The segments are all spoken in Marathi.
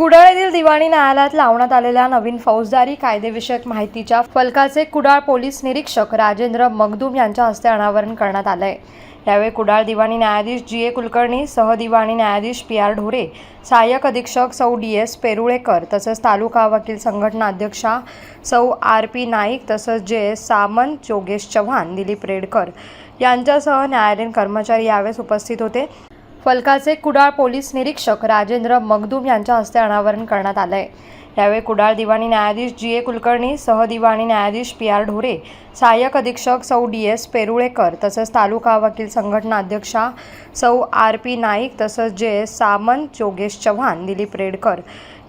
कुडाळ येथील दिवाणी न्यायालयात लावण्यात आलेल्या नवीन फौजदारी कायदेविषयक माहितीच्या फलकाचे कुडाळ पोलीस निरीक्षक राजेंद्र मगदूम यांच्या हस्ते अनावरण करण्यात आलंय. यावेळी कुडाळ दिवाणी न्यायाधीश जी ए कुलकर्णी सहदिवाणी न्यायाधीश पी आर ढोरे सहाय्यक अधीक्षक सौ डी एस पेरुळेकर तसंच तालुका वकील संघटना अध्यक्षा सौ आर पी नाईक तसंच जे एस सामंत जोगेश चव्हाण दिलीप रेडकर यांच्यासह न्यायालयीन कर्मचारी यावेळेस उपस्थित होते. फलकाचे कुडाळ पोलीस निरीक्षक राजेंद्र मगदूम यांच्या हस्ते अनावरण करण्यात आलं आहे यावेळी कुडाळ दिवाणी न्यायाधीश जी. ए. कुलकर्णी सहदिवाणी न्यायाधीश पी. आर. ढोरे सहाय्यक अधीक्षक सौ डी. एस. पेरुळेकर तसंच तालुका वकील संघटना अध्यक्षा सौ आर. पी. नाईक तसंच जे. एस. सामंत जोगेश चव्हाण दिलीप रेडकर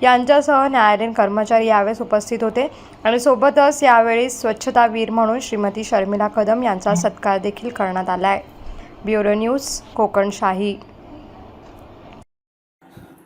यांच्यासह न्यायालयीन कर्मचारी यावेळेस उपस्थित होते. आणि सोबतच यावेळी स्वच्छतावीर म्हणून श्रीमती शर्मिला कदम यांचा सत्कार देखील करण्यात आला आहे ब्युरो न्यूज कोकणशाही.